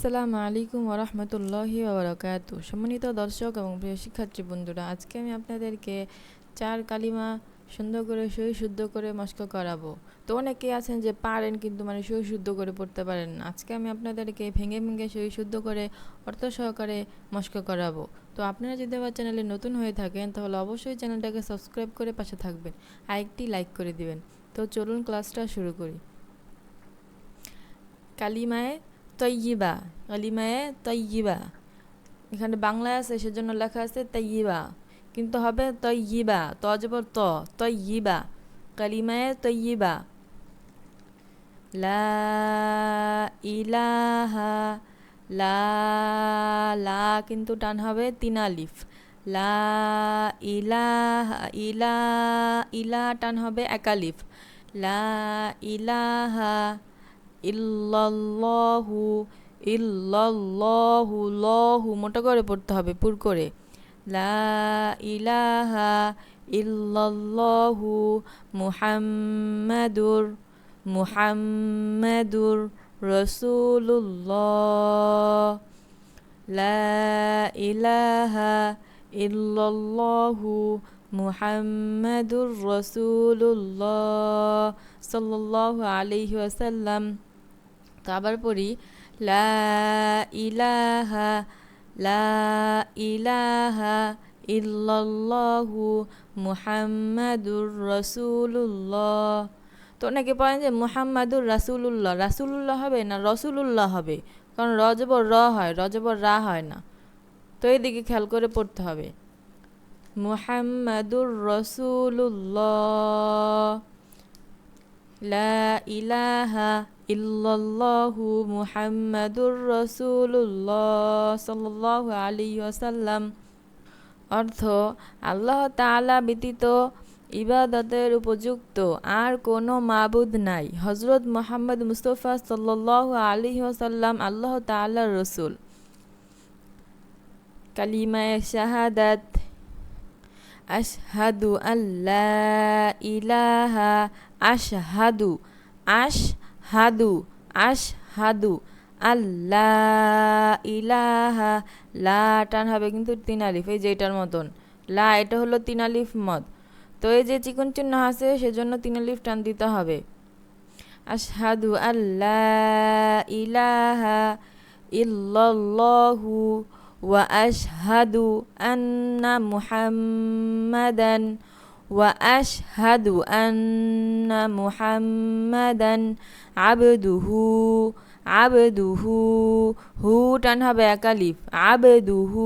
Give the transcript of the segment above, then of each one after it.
আসসালামু আলাইকুম ওরহমতুল্লাহি ওবরাকাত। সম্মানিত দর্শক এবং প্রিয় শিক্ষার্থী বন্ধুরা, আজকে আমি আপনাদেরকে চার কালিমা সুন্দর করে সই শুদ্ধ করে মস্ক করাবো। তো অনেকে আছেন যে পারেন কিন্তু মানে সই শুদ্ধ করে পড়তে পারেন আজকে আমি আপনাদেরকে ভেঙে ভেঙে সই শুদ্ধ করে অর্থ সহকারে মস্ক করাবো। তো আপনারা যদি আমার চ্যানেলে নতুন হয়ে থাকেন, তাহলে অবশ্যই চ্যানেলটাকে সাবস্ক্রাইব করে পাশে থাকবেন, আর একটি লাইক করে দিবেন। তো চলুন ক্লাসটা শুরু করি। কালিমায় তৈয়িবা কালিমায়ে তৈয়িবা এখানে বাংলায় আছে, সেজন্য লেখা আছে তৈয়িবা কিন্তু হবে তৈয়িবা ত ত তৈয়িবা কালিমায়ে তৈয়িবা লা ইলাহা, লা লা কিন্তু টান হবে তিন আলিফ। লা ইলাহা, ইলা ইলা টান হবে একালিফ লা ইলাহা ইল্লাল্লাহু ইল্লাল্লাহু, লহু, মোটা করে পড়তে হবে, পুর করে। লা ইলাহা ইল্লাল্লাহু মুহাম্মাদুর মুহাম্মাদুর রসুল্লাহ লা ইলাহা ইল্লাল্লাহু মুহাম্মাদুর রসুল্লাহ সাল্লাল্লাহু আলাইহি ওয়াসাল্লাম। তো আবার পড়ি, লা ইলাহা লা ইলাহা ইল্লাল্লাহু মুহাম্মাদুর রসুল্লাহ তো অনেকে পড়েন যে মুহাম্মাদুর রাসুলুল্লাহ রাসুলুল্লাহ হবে না, রসুলুল্লাহ হবে? কারণ রজবর র হয় রজবর রা হয় না। তো এইদিকে খেয়াল করে পড়তে হবে। মুহাম্মাদুর রসুল্লাহ লা ইলাহা ইল্লাল্লাহু মুহাম্মাদুর রসুল্লাহ সাল্লাল্লাহু আলাইহি ওয়াসাল্লাম। অর্থ, আল্লাহ তাআলা ব্যতীত ইবাদতের উপযুক্ত আর কোনো মাবুদ নাই। হজরত মোহাম্মদ মুস্তফা সাল্লাল্লাহু আলাইহি ওয়াসাল্লাম আল্লাহ তাআলার রসুল। কালিমায় শাহাদাত, আশহাদু আল্লাহ ইলাহা, আশহাদু হাদু আশ হাদু আল্লাহ ইলাহা, লা টান হবে কিন্তু তিন আলিফ, এই যেটার মতন। লা, এটা হলো তিন আলিফ মত। তো এই যে চিকন চিহ্ন আছে, সেজন্য তিন আলিফ টান দিতে হবে। আশহাদু, আল্লাহ ইলাহা ইল্লাল্লাহু ওয়া আশহাদু আন্না মুহাম্মাদান واشهد ان محمدا عبده عبده হু টান হবে একালিফ আবেদুহু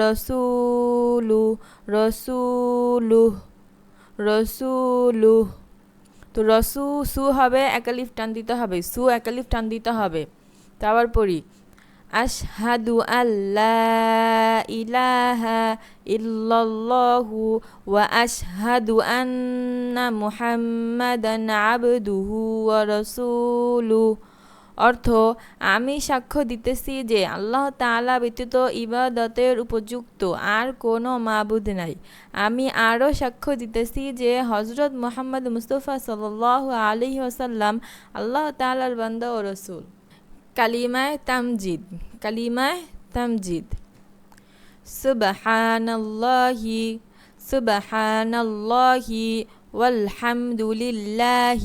রসুলু রসুলু রসুলু তো রসু সু হবে একালিফ টান দিতে হবে সু একালিফ টান দিতে হবে তারপর পড়ি আশহাদু আল্লাহ ইলাহা ইল্লাল্লাহু ওয়া আশহাদু আন্না মুহাম্মাদান আবদুহু ওয়া রাসূলুহু অর্থ, আমি সাক্ষ্য দিতেছি যে আল্লাহ তাআলা ব্যতীত ইবাদতের উপযুক্ত আর কোনো মাবুদ নাই। আমি আরও সাক্ষ্য দিতেছি যে হজরত মোহাম্মদ মুস্তফা সাল্লাল্লাহু আলাইহি ওয়াসাল্লাম আল্লাহ তাআলার বান্দা ও রসুল। كلمة تمجيد. كلمة تمجيد. سبحان الله سبحان الله والحمد لله.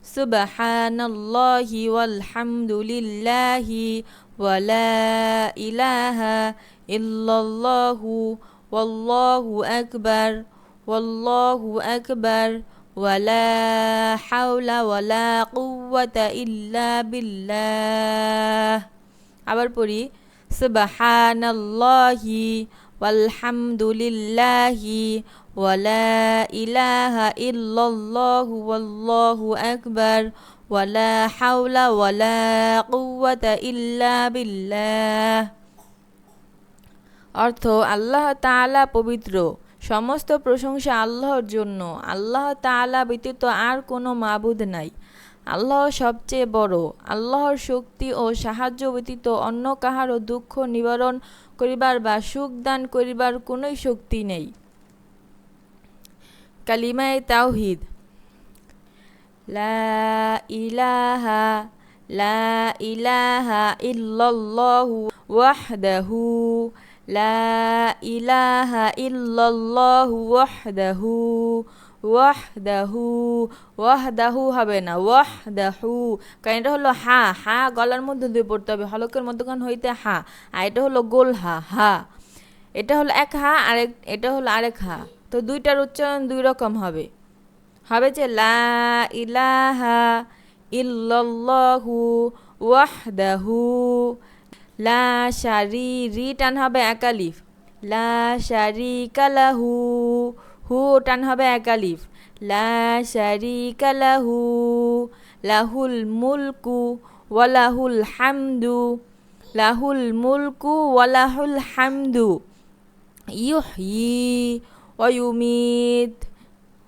سبحان الله والحمد لله. ولا إله إلا الله والله أكبر. والله أكبر. ولا حول ولا قوة إلا بالله আবার পড়ি সুবহানাল্লাহি walhamdulillahi ولا إله إلا الله والله أكبر ولا حول ولا قوة إلا بالله অর্থ আল্লাহ তাআলা পবিত্র সমস্ত প্রশংসা আল্লাহর জন্য। আল্লাহ তাআলা ব্যতীত আর কোনো মাবুদ নাই। আল্লাহ সবচেয়ে বড়। আল্লাহর শক্তি ও সাহায্য ব্যতীত অন্য কাহারও দুঃখ নিবারণ করিবার বা সুখ দান করিবার কোনোই শক্তি নেই। কালিমায় তাওহিদ। লা ইলাহা লা ইলাহা ইল্লাল্লাহু ওয়াহদাহু। লা ইলাহা ইল্লাল্লাহু ওয়াহদাহু ওয়াহদাহু ওয়াহদাহু হবে না, ওয়াহদাহু। কারণ এটা হলো হা হা গলার মধ্যে দিয়ে পড়তে হবে, হলকের মধ্যখান হইতে হা, আর এটা হলো গোল হা হা। এটা হলো এক হা, আরেক, এটা হলো আরেক হা। তো দুইটার উচ্চারণ দুই রকম হবে। হবে যে লা ইলাহা ইল্লাল্লাহু ওয়াহদাহু লা শারি রি টান হবে একালিফ লা শারি কালাহু হু টান হবে একালিফ লা শারি কালাহু লাহুল মুলকু ওয়ালাহুল হামদু, লাহুল মুলকু ওয়ালাহুল হামদু। ইউহি অয়ুমিত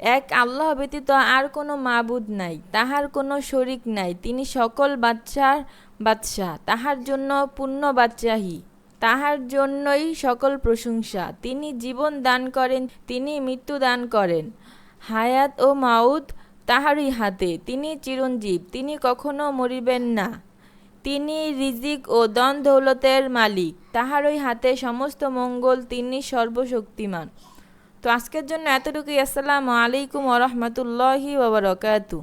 এক আল্লাহ ব্যতীত আর কোনো মাবুদ নাই, তাহার কোনো শরিক নাই, তিনি সকল বাচ্চার বাদশাহ, তাহার জন্য পূর্ণ বাচ্চাহি তাহার জন্যই সকল প্রশংসা, তিনি জীবন দান করেন, তিনি মৃত্যু দান করেন, হায়াত ও মাউদ তাহারই হাতে, তিনি চিরঞ্জীব, তিনি কখনো মরিবেন না, তিনি রিজিক ও দন দৌলতের মালিক, তাহারই হাতে সমস্ত মঙ্গল তিনি সর্বশক্তিমান। তো আজকের জন্য এতটুকুই। আসসালামু আলাইকুম ওরহমতুল্লাহি ওবরকাতু